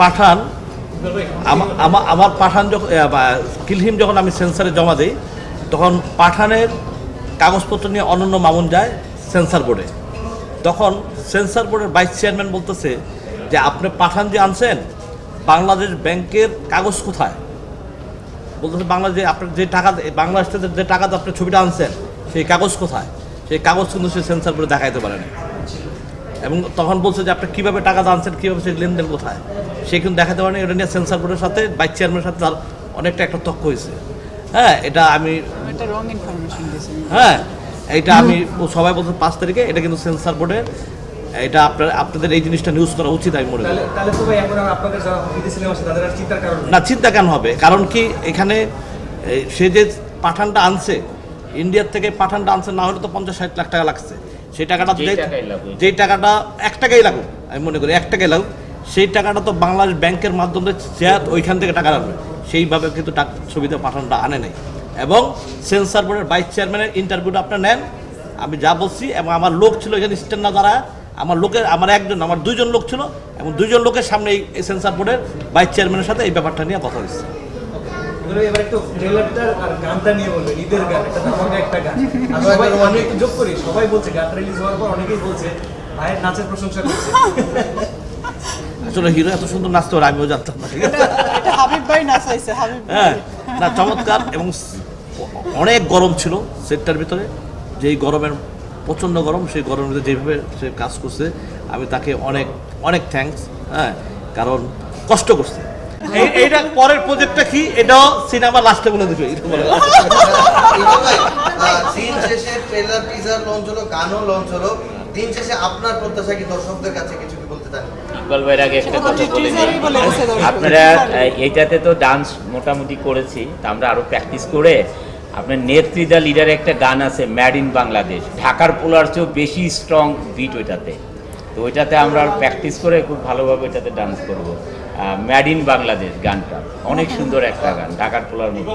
পাঠান, আমা- আমা- আমার পাঠান যখন কিলহিম যখন আমি সেন্সারে জমা দিই, তখন পাঠানের কাগজপত্র নিয়ে অনন্য মামুন যায় সেন্সার বোর্ডে। তখন সেন্সার বোর্ডের ভাইস চেয়ারম্যান বলতেছে যে, আপনি পাঠান যে আনছেন, বাংলাদেশ ব্যাংকের কাগজ কোথায়? বলতেছে, বাংলাদেশে আপনার যে টাকা, বাংলাদেশ থেকে যে টাকাতে আপনি ছবিটা আনছেন, সেই কাগজ কোথায়? সেই কাগজ কিন্তু সে সেন্সার বোর্ডে দেখাইতে পারে না। এবং তখন বলছে যে, আপনি কীভাবে টাকা আনছেন, কীভাবে সেই লেনদেন কোথায়? সে কিন্তু দেখাতে পারেনি এটা নিয়ে সেন্সার বোর্ডের সাথে ভাইস চেয়ারম্যানের সাথে তার অনেকটা একটা তক্ক হয়েছে। হ্যাঁ এটা আমি এটা রং ইনফরমেশন দিয়েছেন হ্যাঁ এইটা আমি সবাই বলছে পাঁচ তারিখে এটা কিন্তু সেন্সার বোর্ডের এটা আপনার আপনাদের এই জিনিসটা নিউজ করা উচিত আমি মনে করি। না চিন্তা কেন হবে। কারণ কি এখানে সে যে পাঠানটা আনছে ইন্ডিয়ার থেকে পাঠানটা আনছে না হলে তো পঞ্চাশ ষাট লাখ টাকা লাগছে। সেই টাকাটা যেই টাকাটা এক টাকাই লাগুক আমি মনে করি এক টাকাই লাগুক। সেই টাকাটা তো বাংলাদেশ ব্যাংকের মাধ্যমে চেয়ার ওইখান থেকে টাকা আনবে সেইভাবে কিন্তু টাকা সুবিধা পাঠানোটা আনে নাই। এবং সেন্সার বোর্ডের ভাইস চেয়ারম্যানের ইন্টারভিউটা আপনার নেন আমি যা বলছি এবং আমার লোক ছিল এখানে স্ট্যান্ড না দাঁড়ায় আমার লোকের আমার একজন আমার দুজন লোক ছিল এবং দুজন লোকের সামনে এই সেন্সার বোর্ডের ভাইস চেয়ারম্যানের সাথে এই ব্যাপারটা নিয়ে কথা হয়েছে। এগুলো এবার একটু ট্রেলারটা আর গানটা নিয়ে বলবেন ঈদের গান একটা ধামাকা একটা গান। আর সবাই আমি একটু যোগ করি সবাই বলছে গানটা রিলিজ হওয়ার পর অনেকেই বলছে ভাইয়ের নাচের প্রশংসা করছে। আসলে হিরো এত সুন্দর নাচতে পারে আমিও জানতাম না ঠিক আছে? এটা হাবিব ভাই নাচাইছে হাবিব হ্যাঁ না চমৎকার এবং অনেক গরম ছিল সেটটার ভিতরে। যেই গরমের প্রচণ্ড গরম সেই গরমের ভিতরে যেভাবে সে কাজ করছে আমি তাকে অনেক অনেক থ্যাঙ্কস হ্যাঁ কারণ কষ্ট করছে। এইটা পরের প্রজেক্টটা কি? এটাও সিনেমা লাস্টে বলে দিবে এরকম বলে। দিন শেষে ট্রেলার টিজার লঞ্চ হলো গানও লঞ্চ হলো। দিন শেষে আপনার প্রত্যাশা কি দর্শকদের কাছে কিছু ইকবাল ভাইয়ের আগে একটা কথা বলে। আপনারা এইটাতে তো ডান্স মোটামুটি করেছি তা আমরা আরও প্র্যাকটিস করে আপনার নেত্রীদা লিডার একটা গান আছে ম্যাড ইন বাংলাদেশ ঢাকার পোলার চেয়েও বেশি স্ট্রং বিট ওইটাতে। তো ওইটাতে আমরা প্র্যাকটিস করে খুব ভালোভাবে ওইটাতে ডান্স করব। ম্যাড ইন বাংলাদেশ গানটা। অনেক সুন্দর একটা গান ঢাকার পোলার মতো